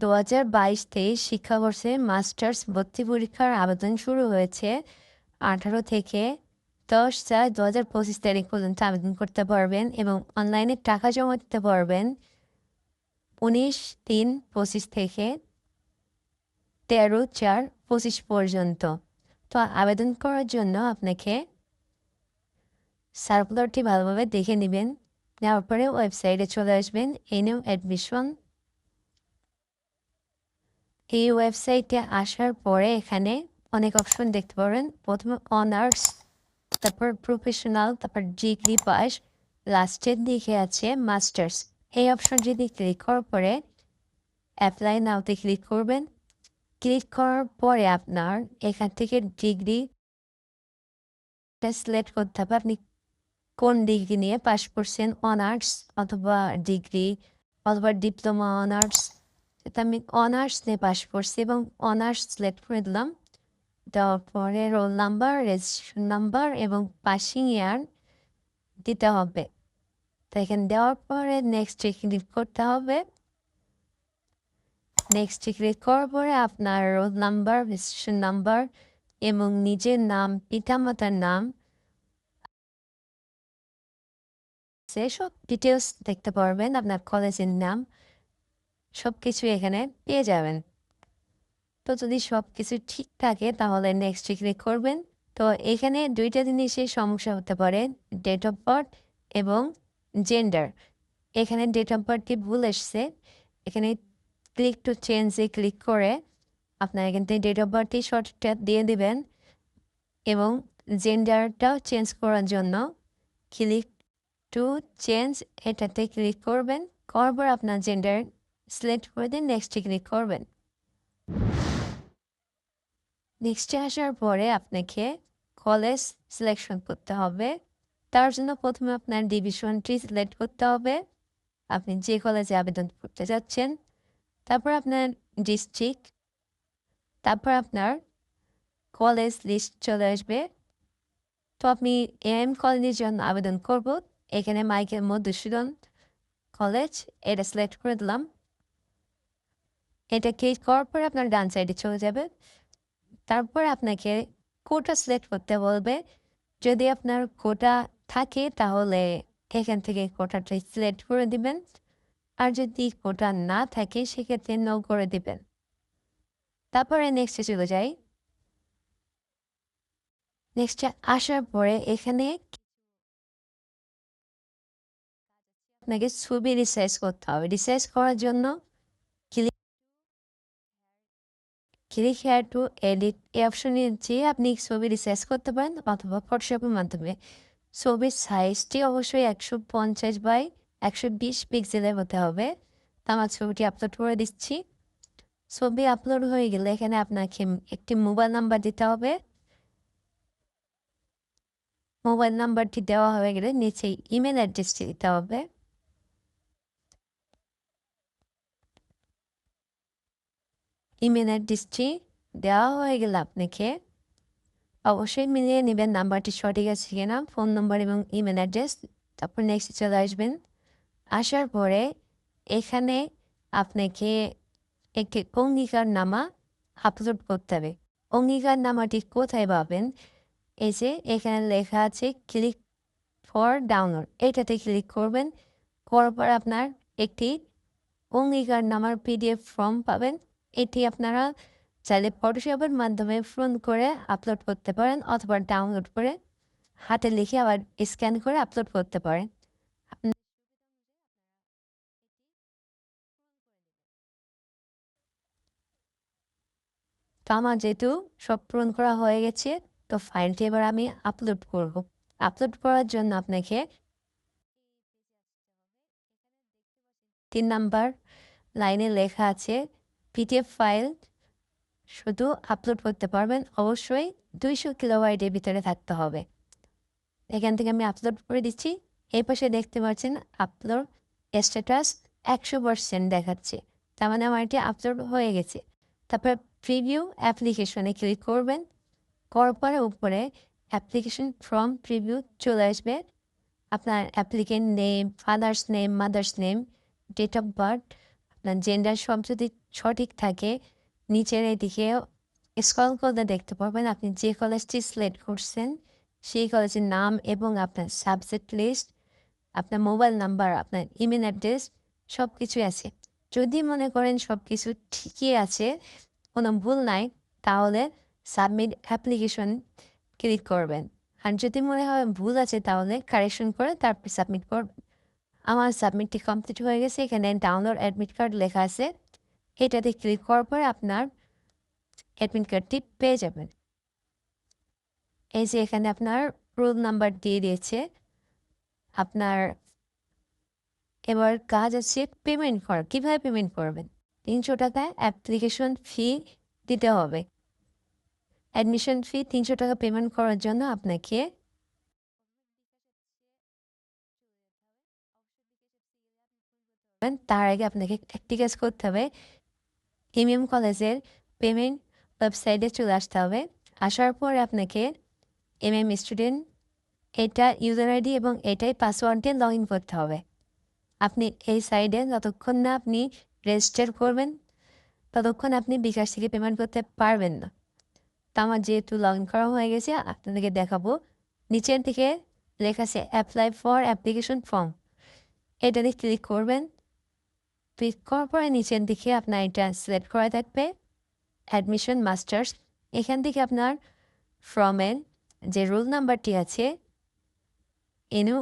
দু হাজার বাইশ তেইশ শিক্ষাবর্ষে মাস্টার্স ভর্তি পরীক্ষার আবেদন শুরু হয়েছে। আঠারো থেকে দশ চার দু হাজার পঁচিশ তারিখ পর্যন্ত আবেদন করতে পারবেন এবং অনলাইনে টাকা জমা দিতে পারবেন। উনিশ তিন পঁচিশ থেকে তেরো চার পঁচিশ পর্যন্ত। তো আবেদন করার জন্য আপনাকে সার্কুলারটি ভালোভাবে দেখে নেবেন। নেওয়ার পরে ওয়েবসাইটে চলে আসবেন, এনএম অ্যাডমিশন এই ওয়েবসাইটে আসার পরে এখানে অনেক অপশন দেখতে পাবেন প্রথমে অনার্স তারপর প্রফেশনাল তারপর ডিগ্রি পাস লাস্টের দিকে আছে মাস্টার্স এই অপশন যদি ক্লিক করার পরে অ্যাপ্লাই নাওতে ক্লিক করবেন। ক্লিক করার পরে আপনার এখান থেকে ডিগ্রি সিলেক্ট করতে হবে। আপনি কোন ডিগ্রি নিয়ে পাস করছেন? অনার্স অথবা ডিগ্রি অথবা ডিপ্লোমা অনার্স আমি অনার্স নিয়ে পাস করছি এবং অনার্স সিলেক্ট করে দিলাম দেওয়ার পরে রোল নাম্বার রেজিস্ট্রেশন নাম্বার এবং পাসিং ইয়ার দিতে হবে তো এখানে দেওয়ার পরে নেক্সটে ক্লিক করতে হবে নেক্সটে ক্লিক করার পরে আপনার রোল নাম্বার রেজিস্ট্রেশন নাম্বার এবং নিজের নাম পিতামাতার নাম সেসব ডিটেলস দেখতে পারবেন আপনার কলেজের নাম সব কিছু এখানে পেয়ে যাবেন। তো যদি সব কিছু ঠিক থাকে, তাহলে নেক্সট ক্লিক করবেন। তো এখানে দুইটা জিনিসের সমস্যা হতে পারে ডেট অফ বার্থ এবং জেন্ডার এখানে ডেট অফ বার্থটি ভুল এসছে, এখানে ক্লিক টু চেঞ্জে ক্লিক করে আপনার এখান থেকে ডেট অফ বার্থটি সঠিকটা দিয়ে দেবেন এবং জেন্ডারটাও চেঞ্জ করার জন্য ক্লিক টু চেঞ্জ এটাতে ক্লিক করবেন। করবার আপনার জেন্ডার সিলেক্ট করে দিন নেক্সটে ক্লিক করবেন। নেক্সটে আসার পরে আপনাকে কলেজ সিলেকশন করতে হবে। তার জন্য প্রথমে আপনার ডিভিশনটি সিলেক্ট করতে হবে। আপনি যে কলেজে আবেদন করতে যাচ্ছেন, তারপর আপনার ডিস্ট্রিক্ট তারপর আপনার কলেজ লিস্ট চলে আসবে। তো আপনি এম কলেজের জন্য আবেদন করব। এখানে মাইকেল মধুসূদন কলেজ এটা সিলেক্ট করে দিলাম। এটা ক্লিক করার পরে আপনার ডান সাইডে চলে যাবে। তারপর আপনাকে কোটা সিলেক্ট করতে বলবে। যদি আপনার কোটা থাকে, তাহলে এখান থেকে কোটাটা সিলেক্ট করে দিবেন। আর যদি কোটা না থাকে, সেক্ষেত্রে নো করে দিবেন। তারপরে নেক্সটে চলে যাই। নেক্সটে আসার পরে এখানে আপনাকে ছবি রিসার্চ করতে হবে। রিসার্চ করার জন্য ক্লিক হেয়ার টু এডিট এই অপশনে যেয়ে আপনি ছবি রিসার্চ করতে পারেন অথবা ফটোশপের মাধ্যমে। ছবির সাইজটি অবশ্যই একশো পঞ্চাশ বাই একশো বিশ পিক্সেলের হতে হবে। তা আমার ছবিটি আপলোড করে দিচ্ছি। ছবি আপলোড হয়ে গেলে এখানে আপনাকে একটি মোবাইল নাম্বার দিতে হবে। মোবাইল নাম্বারটি দেওয়া হয়ে গেলে নিচে ইমেল অ্যাড্রেসটি দিতে হবে। ইমেল অ্যাড্রেসটি দেওয়া হয়ে গেলে আপনাকে অবশ্যই মিলিয়ে নেবেন, নাম্বারটি সঠিক আছে কিনা, ফোন নম্বর এবং ইমেল অ্যাড্রেস তারপর নেক্সট চলে আসবেন। আসার পরে এখানে আপনাকে একটি অঙ্গীকার নামা আপলোড করতে হবে। অঙ্গীকার নামাটি কোথায় পাবেন? এই যে এখানে লেখা আছে ক্লিক ফর ডাউনলোড এটাতে ক্লিক করবেন। করার পর আপনার একটি অঙ্গীকার নামার পিডিএফ ফর্ম পাবেন। এটি আপনারা চাইলে ফটোশপের মাধ্যমে ফোন করে আপলোড করতে পারেন অথবা ডাউনলোড করে হাতে লিখে আবার স্ক্যান করে আপলোড করতে পারেন। তো আমার যেহেতু সব পূরণ করা হয়ে গেছে, তো ফাইলটি এবার আমি আপলোড করব। আপলোড করার জন্য আপনাকে তিন নাম্বার লাইনে লেখা আছে পিডিএফ ফাইল শুধু আপলোড করতে পারবেন। অবশ্যই দুইশো কিলোবাইটের ভিতরে থাকতে হবে। এখান থেকে আমি আপলোড করে দিচ্ছি। এই পাশে দেখতে পাচ্ছেন আপলোড স্ট্যাটাস একশো পার্সেন্ট দেখাচ্ছে। তার মানে আমার এটি আপলোড হয়ে গেছে। তারপর প্রিভিউ অ্যাপ্লিকেশনে ক্লিক করবেন। করার পরে উপরে অ্যাপ্লিকেশন ফ্রম প্রিভিউ চলে আসবে। আপনার applicant name father's name mother's name date of birth আপনার জেন্ডার সব যদি সঠিক থাকে, নিচের এদিকে স্কল করলে দেখতে পারবেন আপনি যে কলেজটি সিলেক্ট করছেন, সেই কলেজের নাম এবং আপনার সাবজেক্ট লিস্ট আপনার মোবাইল নাম্বার আপনার ইমেল অ্যাড্রেস সব কিছুই আছে। যদি মনে করেন সব কিছু ঠিকই আছে, কোনো ভুল নাই, তাহলে সাবমিট অ্যাপ্লিকেশন ক্লিক করবেন। আর যদি মনে হয় ভুল আছে, তাহলে কারেকশন করে তারপর সাবমিট করবেন। আমার সাবমিটটি কমপ্লিট হয়ে গেছে, এখানে ডাউনলোড অ্যাডমিট কার্ড লেখা আছে। এটাতে ক্লিক করার পরে আপনার অ্যাডমিট কার্ডটি পেয়ে যাবেন। এই যে এখানে আপনার রোল নাম্বার দিয়ে দিয়েছে। আপনার এবার কাজ আছে পেমেন্ট করা। কীভাবে পেমেন্ট করবেন? তিনশো টাকা অ্যাপ্লিকেশন ফি দিতে হবে। অ্যাডমিশন ফি তিনশো টাকা পেমেন্ট করার জন্য আপনাকে তার আগে আপনাকে একটি কাজ করতে হবে। এমএম কলেজের পেমেন্ট ওয়েবসাইটে চলে আসতে হবে। আসার পর আপনাকে এমএম স্টুডেন্ট, এটা ইউজার আইডি এবং এটাই পাসওয়ার্ড দিয়ে লগ ইন করতে হবে। আপনি এই সাইডে যতক্ষণ না আপনি রেজিস্টার করবেন, ততক্ষণ আপনি বিকাশ থেকে পেমেন্ট করতে পারবেন না। তো আমার যেহেতু লগ ইন করা হয়ে গেছে, আপনাদেরকে দেখাবো। নিচের থেকে লেখা আছে অ্যাপ্লাই ফর অ্যাপ্লিকেশন ফর্ম। এটাতে ক্লিক করবেন। ক্লিক করার পরে নিচের দিকে আপনার এটা সিলেক্ট করা থাকবে অ্যাডমিশন মাস্টার্স এখান থেকে আপনার ফর্মের যে রোল নাম্বারটি আছে, এনু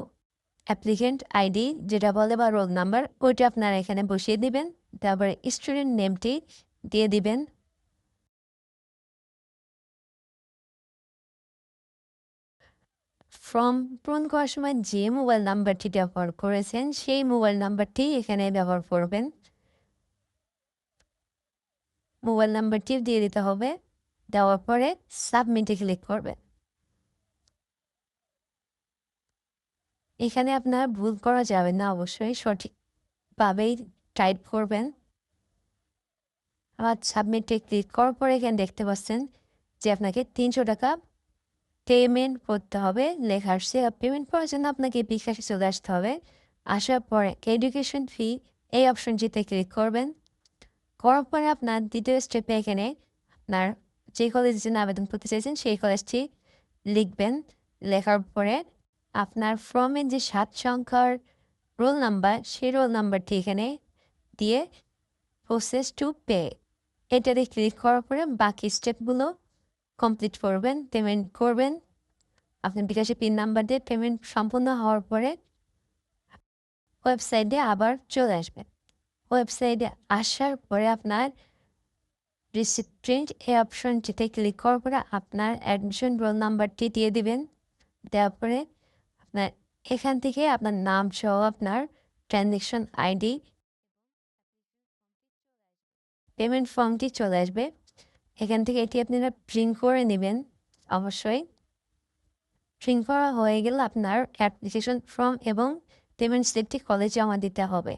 অ্যাপ্লিকেন্ট আইডি যেটা বলে বা রোল নাম্বার ওইটা আপনারা এখানে বসিয়ে দিবেন। তারপরে স্টুডেন্ট নেমটি দিয়ে দিবেন। ফর্ম পূরণ করার সময় যে মোবাইল নাম্বারটি ব্যবহার করেছেন, সেই মোবাইল নাম্বারটি এখানে ব্যবহার করবেন। মোবাইল নাম্বারটি দিয়ে দিতে হবে। দেওয়ার পরে সাবমিটে ক্লিক করবেন। এখানে আপনার ভুল করা যাবে না, অবশ্যই সঠিকভাবেই টাইপ করবেন। আবার সাবমিটে ক্লিক করার পরে এখানে দেখতে পাচ্ছেন যে আপনাকে তিনশো টাকা পেমেন্ট করতে হবে লেখা আসছে পেমেন্ট করার জন্য আপনাকে বিকাশে চলে আসতে হবে। আসার পরে এডুকেশন ফি এই অপশনটিতে ক্লিক করবেন। করার পরে আপনার দ্বিতীয় স্টেপে এখানে আপনার যে কলেজের জন্য আবেদন করতে চাইছেন সেই কলেজটি লিখবেন। লেখার পরে আপনার ফর্মের যে সাত সংখ্যার রোল নাম্বার সেই রোল নাম্বারটি এখানে দিয়ে প্রসেস টু পে এটাতে ক্লিক করার পরে বাকি স্টেপগুলো কমপ্লিট করবেন পেমেন্ট করবেন। আপনার বিকাশে পিন নাম্বার দিয়ে পেমেন্ট সম্পূর্ণ হওয়ার পরে ওয়েবসাইটে আবার চলে আসবেন। ওয়েবসাইটে আসার পরে আপনার রিসিপ্ট প্রিন্ট এই অপশনটিতে ক্লিক করার পরে আপনার অ্যাডমিশন রোল নাম্বারটি দিয়ে দিবেন। দেওয়ার পরে আপনার এখান থেকে আপনার নাম সহ আপনার ট্রানজ্যাকশন আইডি পেমেন্ট ফর্মটি চলে আসবে। এখান থেকে এটি আপনারা প্রিন্ট করে নেবেন, অবশ্যই। প্রিন্ট করা হয়ে গেলে আপনার অ্যাপ্লিকেশন ফর্ম এবং পেমেন্ট স্লিপটি কলেজে জমা দিতে হবে।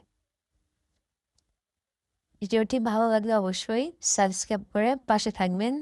ভিডিওটি ভালো লাগলে অবশ্যই সাবস্ক্রাইব করে পাশে থাকবেন।